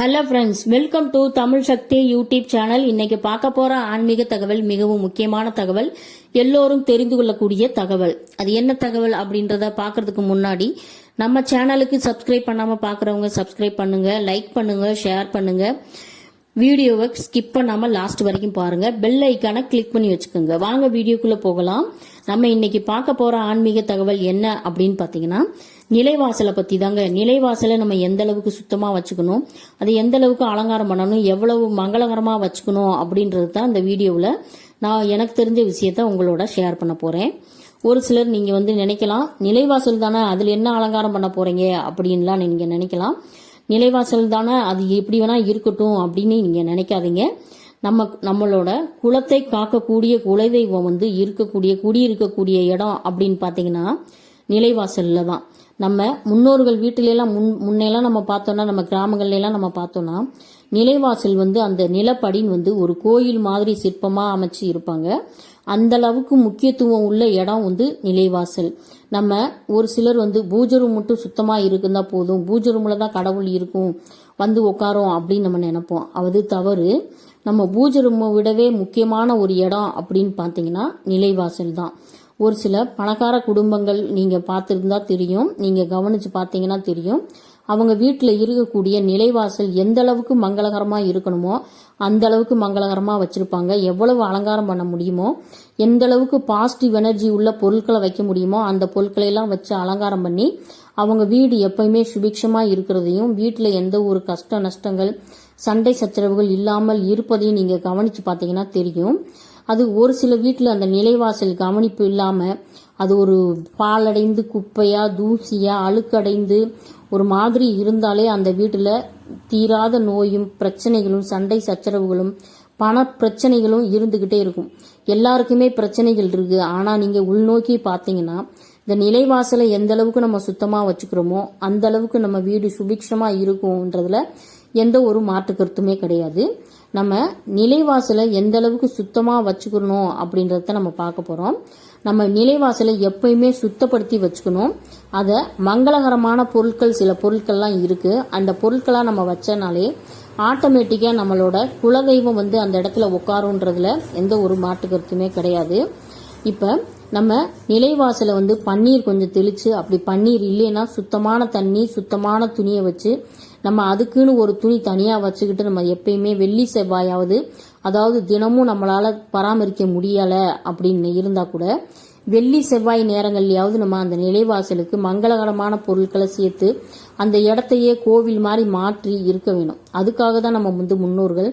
Hello friends welcome to Tamil Sakthi YouTube channel இன்னைக்கு பார்க்க போற ஆன்மீக தகவல் மிகவும் முக்கியமான தகவல் எல்லோரும் தெரிந்து கொள்ளக்கூடிய தகவல். அது என்ன தகவல் அப்படின்றத பார்க்கறதுக்கு முன்னாடி நம்ம சேனலுக்கு சப்ஸ்கிரைப் பண்ணாம பார்க்குறவங்க சப்ஸ்கிரைப் பண்ணுங்க லைக் பண்ணுங்க ஷேர் பண்ணுங்க. வீடியோவை ஸ்கிப் பண்ணாமல் லாஸ்ட் வரைக்கும் பாருங்க. பெல் ஐக்கானை கிளிக் பண்ணி வச்சுக்கோங்க. வாங்க வீடியோக்குள்ள போகலாம். நம்ம இன்னைக்கு பார்க்க போற ஆன்மீக தகவல் என்ன அப்படின்னு பாத்தீங்கன்னா நிலைவாசலை பத்தி தாங்க நிலைவாசலை நம்ம எந்த அளவுக்கு சுத்தமா வச்சுக்கணும் அது எந்த அளவுக்கு அலங்காரம் பண்ணணும் எவ்வளவு மங்களகரமா வச்சுக்கணும் அப்படின்றது தான் இந்த வீடியோவில் நான் எனக்கு தெரிஞ்ச விஷயத்த உங்களோட ஷேர் பண்ண போறேன். ஒரு சிலர் நீங்க வந்து நினைக்கலாம் நிலைவாசல் தானே அதுல என்ன அலங்காரம் பண்ண போறீங்க அப்படின்லாம் நீங்க நினைக்கலாம். நிலைவாசல் தானே அது எப்படி வேணா இருக்கட்டும் அப்படின்னு நீங்க நினைக்காதீங்க. நம்ம நம்மளோட குலத்தை காக்கக்கூடிய குலதெய்வம் வந்து இருக்கக்கூடிய குடியிருக்கக்கூடிய இடம் அப்படின்னு பார்த்தீங்கன்னா நிலைவாசல்ல தான். நம்ம முன்னோர்கள் வீட்டிலெல்லாம் முன் முன்னெல்லாம் நம்ம பார்த்தோம்னா நம்ம கிராமங்கள்ல எல்லாம் நம்ம பார்த்தோம்னா நிலைவாசல் வந்து அந்த நிலப்படின்னு வந்து ஒரு கோயில் மாதிரி சிற்பமா அமைச்சு இருப்பாங்க. அந்த அளவுக்கு முக்கியத்துவம் உள்ள இடம் வந்து நிலைவாசல். நம்ம ஒரு சிலர் வந்து பூஜை ரூம் மட்டும் சுத்தமாக இருக்குந்தா போதும். பூஜை ரூமில் தான் கடவுள் இருக்கும். வந்து உட்காரோம் அப்படின்னு நம்ம நினைப்போம். அது தவறு. நம்ம பூஜை ரூமை விடவே முக்கியமான ஒரு இடம் அப்படின்னு பார்த்தீங்கன்னா நிலைவாசல் தான். ஒரு சில பணக்கார குடும்பங்கள் நீங்கள் பார்த்துருந்தா தெரியும். நீங்கள் கவனித்து பார்த்தீங்கன்னா தெரியும். அவங்க வீட்டில் இருக்கக்கூடிய நிலைவாசல் எந்த அளவுக்கு மங்களகரமாக இருக்கணுமோ அந்த அளவுக்கு மங்களகரமாக வச்சுருப்பாங்க. எவ்வளவு அலங்காரம் பண்ண முடியுமோ எந்த அளவுக்கு பாசிட்டிவ் எனர்ஜி உள்ள பொருட்களை வைக்க முடியுமோ அந்த பொருட்களை எல்லாம் வச்சு அலங்காரம் பண்ணி அவங்க வீடு எப்பயுமே சுபிக்ஷமாக இருக்கிறதையும் வீட்டில் எந்த ஒரு கஷ்ட நஷ்டங்கள் சண்டை சச்சரவுகள் இல்லாமல் இருப்பதையும் நீங்கள் கவனித்து பார்த்தீங்கன்னா தெரியும். அது ஒரு சில வீட்டில் அந்த நிலைவாசல் கவனிப்பு இல்லாமல் அது ஒரு பாலடைந்து குப்பையாக தூசியாக அழுக்கடைந்து ஒரு மாதிரி இருந்தாலே அந்த வீட்டில் தீராத நோயும் பிரச்சனைகளும் சண்டை சச்சரவுகளும் பண பிரச்சனைகளும் இருந்துக்கிட்டே இருக்கும். எல்லாருக்குமே பிரச்சனைகள் இருக்குது ஆனால் நீங்கள் உள்நோக்கி பார்த்தீங்கன்னா இந்த நிலைவாசலை எந்த அளவுக்கு நம்ம சுத்தமாக வச்சுக்கிறோமோ அந்த அளவுக்கு நம்ம வீடு சுபிக்ஷமாக இருக்கும்ன்றதுல எந்த ஒரு மாற்று கருத்துமே கிடையாது. நம்ம நிலைவாசலை எந்த அளவுக்கு சுத்தமாக வச்சுக்கணும் அப்படின்றத நம்ம பார்க்க போகிறோம் நம்ம நிலைவாசலை எப்பயுமே சுத்தப்படுத்தி வச்சுக்கணும். அதை மங்களகரமான பொருட்கள் சில பொருட்கள்லாம் இருக்குது அந்த பொருட்களாக நம்ம வச்சனாலே ஆட்டோமேட்டிக்காக நம்மளோட குலதெய்வம் வந்து அந்த இடத்துல உட்காருன்றதுல எந்த ஒரு மாற்று கருத்துமே கிடையாது. இப்போ நம்ம நிலைவாசலை வந்து பன்னீர் கொஞ்சம் தெளித்து அப்படி பன்னீர் இல்லைன்னா சுத்தமான தண்ணி சுத்தமான துணியை வச்சு நம்ம அதுக்குன்னு ஒரு துணி தனியாக வச்சுக்கிட்டு நம்ம எப்பயுமே வெள்ளி செவ்வாயாவது அதாவது தினமும் நம்மளால் பராமரிக்க முடியலை அப்படின்னு இருந்தால் கூட வெள்ளி செவ்வாய் நேரங்கள்லையாவது நம்ம அந்த நிலைவாசலுக்கு மங்களகரமான பொருட்களை சேர்த்து அந்த இடத்தையே கோவில் மாதிரி மாற்றி இருக்க வேணும். அதுக்காக தான் நம்ம வந்து முன்னோர்கள்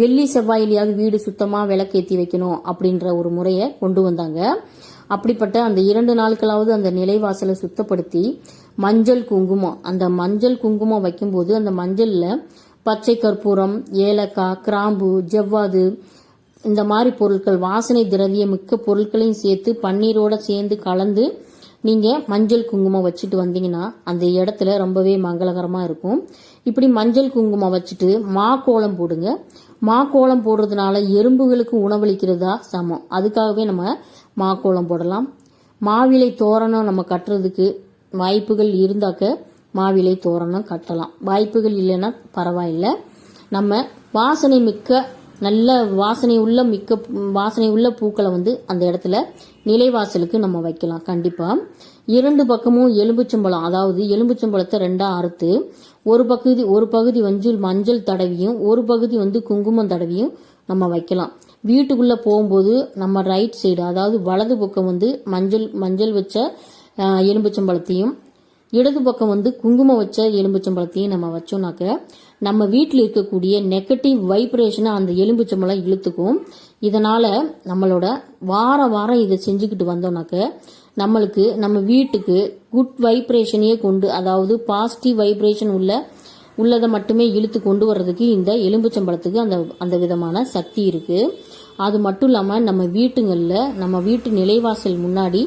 வெள்ளி செவ்வாயிலையாவது வீடு சுத்தமாக விளக்கேத்தி வைக்கணும் அப்படின்ற ஒரு முறையை கொண்டு வந்தாங்க. அப்படிப்பட்ட அந்த இரண்டு நாட்களாவது அந்த நிலைவாசலை சுத்தப்படுத்தி மஞ்சள் குங்குமம் அந்த மஞ்சள் குங்குமம் வைக்கும்போது அந்த மஞ்சளில் பச்சை கற்பூரம் ஏலக்காய் கிராம்பு ஜவ்வாது இந்த மாதிரி பொருட்கள் வாசனை திரவிய மிக்க பொருட்களையும் சேர்த்து பன்னீரோட சேர்ந்து கலந்து நீங்கள் மஞ்சள் குங்குமம் வச்சுட்டு வந்தீங்கன்னா அந்த இடத்துல ரொம்பவே மங்களகரமாக இருக்கும். இப்படி மஞ்சள் குங்குமம் வச்சுட்டு மா கோலம் போடுங்க. மா கோலம் போடுறதுனால எறும்புகளுக்கு உணவளிக்கிறதா சமம். அதுக்காகவே நம்ம மா கோலம் போடலாம். மாவிலை தோரணம் நம்ம கட்டுறதுக்கு வாய்ப்புகள் இருந்தாக்க மாவிலை தோரணம் கட்டலாம். வாய்ப்புகள் இல்லைன்னா பரவாயில்லை. நம்ம வாசனை மிக்க நல்ல வாசனை உள்ள மிக்க வாசனை உள்ள பூக்களை வந்து அந்த இடத்துல நிலைவாசலுக்கு நம்ம வைக்கலாம். கண்டிப்பாக இரண்டு பக்கமும் எலும்புச்சம்பழம் அதாவது எலும்புச்சம்பழத்தை ரெண்டாக அறுத்து ஒரு பகுதி ஒரு பகுதி வந்து மஞ்சள் தடவியும் ஒரு பகுதி வந்து குங்குமம் தடவியும் நம்ம வைக்கலாம். வீட்டுக்குள்ளே போகும்போது நம்ம ரைட் சைடு அதாவது வலது பக்கம் வந்து மஞ்சள் மஞ்சள் வச்ச எலும்புச்சம்பழத்தையும் இடது பக்கம் வந்து குங்குமம் வச்ச எலும்புச்சம்பழத்தையும் நம்ம வச்சோம்னாக்க நம்ம வீட்டில் இருக்கக்கூடிய நெகட்டிவ் வைப்ரேஷனை அந்த எலும்புச்சம்பழம் இழுத்துக்கும். இதனால் நம்மளோட வார வாரம் இதை செஞ்சுக்கிட்டு வந்தோம்னாக்க நம்மளுக்கு நம்ம வீட்டுக்கு குட் வைப்ரேஷனையே கொண்டு அதாவது பாசிட்டிவ் வைப்ரேஷன் உள்ள உள்ளதை மட்டுமே இழுத்து கொண்டு வர்றதுக்கு இந்த எலும்புச்சம்பழத்துக்கு அந்த அந்த விதமான சக்தி இருக்குது அது மட்டும் இல்லாமல் நம்ம வீட்டுங்களில் நம்ம வீட்டு நிலைவாசல் முன்னாடி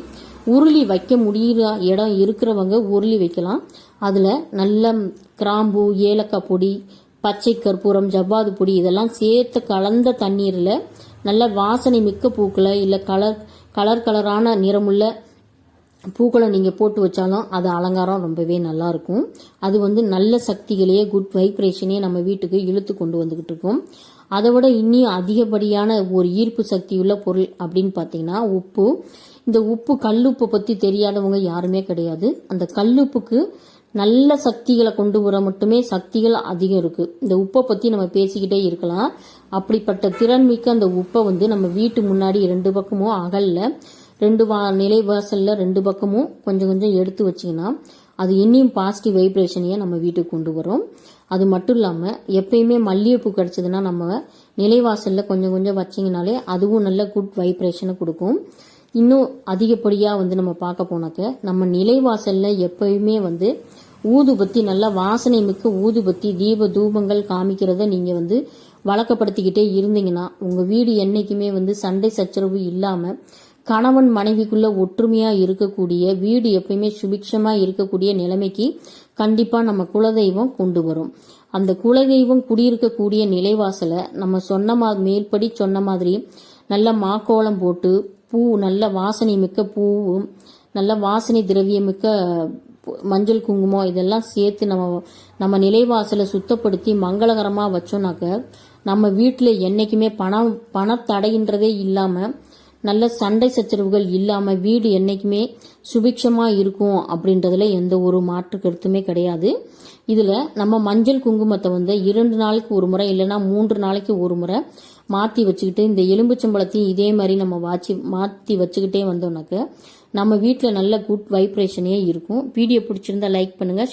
உருளி வைக்க முடியிற இடம் இருக்கிறவங்க உருளி வைக்கலாம். அதில் நல்ல கிராம்பு ஏலக்காய் பொடி பச்சை கற்பூரம் ஜவ்வாது பொடி இதெல்லாம் சேர்த்து கலந்த தண்ணீரில் நல்ல வாசனை மிக்க பூக்களை இல்லை கலர் கலர் கலரான நிறமுள்ள பூக்களை நீங்கள் போட்டு வச்சாலும் அது அலங்காரம் ரொம்பவே நல்லா இருக்கும். அது வந்து நல்ல சக்திகளையே குட் வைப்ரேஷனே நம்ம வீட்டுக்கு இழுத்து கொண்டு வந்துக்கிட்டு இருக்கோம். அதை விட இன்னும் அதிகப்படியான ஒரு ஈர்ப்பு சக்தி உள்ள பொருள் அப்படின்னு பார்த்தீங்கன்னா உப்பு. இந்த உப்பு கல்லுப்பு பற்றி தெரியாதவங்க யாருமே கிடையாது. அந்த கல்லுப்புக்கு நல்ல சக்திகளை கொண்டு வர மட்டுமே சக்திகள் அதிகம் இருக்குது இந்த உப்பை பற்றி நம்ம பேசிக்கிட்டே இருக்கலாம். அப்படிப்பட்ட திறன்மிக்க அந்த உப்பை வந்து நம்ம வீட்டு முன்னாடி ரெண்டு பக்கமும் அகல்ல ரெண்டு வா நிலைவாசல்ல ரெண்டு பக்கமும் கொஞ்சம் கொஞ்சம் எடுத்து வச்சிங்கன்னா அது இன்னும் பாசிட்டிவ் வைப்ரேஷனையே நம்ம வீட்டுக்கு கொண்டு வரும். அது மட்டும் இல்லாமல் எப்பயுமே மல்லிகைப்பூ கிடச்சதுன்னா நம்ம நிலைவாசலில் கொஞ்சம் கொஞ்சம் வச்சிங்கனாலே அதுவும் நல்ல குட் வைப்ரேஷனை கொடுக்கும். இன்னும் அதிகப்படியாக வந்து நம்ம பார்க்க போனாக்க நம்ம நிலைவாசலில் எப்பயுமே வந்து ஊதுபத்தி நல்லா வாசனை மிக்க ஊதுபத்தி தீப தூபங்கள் காமிக்கிறத நீங்கள் வந்து வழக்கப்படுத்திக்கிட்டே இருந்தீங்கன்னா உங்கள் வீடு என்றைக்குமே வந்து சண்டை சச்சரவு இல்லாமல் கணவன் மனைவிக்குள்ள ஒற்றுமையா இருக்கக்கூடிய வீடு எப்பயுமே சுபிக்ஷமா இருக்கக்கூடிய நிலைமைக்கு கண்டிப்பா நம்ம குலதெய்வம் கொண்டு வரும். அந்த குலதெய்வம் குடியிருக்கக்கூடிய நிலைவாசலை நம்ம சொன்ன மா மேல்படி சொன்ன மாதிரி நல்ல மாக்கோலம் போட்டு பூ நல்ல வாசனை மிக்க பூவும் நல்ல வாசனை திரவியமிக்க மஞ்சள் குங்குமம் இதெல்லாம் சேர்த்து நம்ம நம்ம நிலைவாசலை சுத்தப்படுத்தி மங்களகரமாக வச்சோம்னாக்க நம்ம வீட்டில் என்றைக்குமே பணம் பணத்தடைகின்றதே இல்லாமல் நல்ல சண்டை சச்சரவுகள் இல்லாமல் வீடு என்றைக்குமே சுபிக்ஷமாக இருக்கும் அப்படின்றதுல எந்த ஒரு மாற்று கருத்துமே கிடையாது. இதில் நம்ம மஞ்சள் குங்குமத்தை வந்து இரண்டு நாளைக்கு ஒரு முறை இல்லைன்னா மூன்று நாளைக்கு ஒரு முறை மாற்றி வச்சுக்கிட்டு இந்த எலும்புச்சம்பளத்தையும் இதே மாதிரி நம்ம வாட்சி மாற்றி வச்சுக்கிட்டே வந்தோம்னாக்க நம்ம வீட்டில் நல்ல குட் வைப்ரேஷனே இருக்கும். வீடியோ பிடிச்சிருந்தா லைக் பண்ணுங்கள்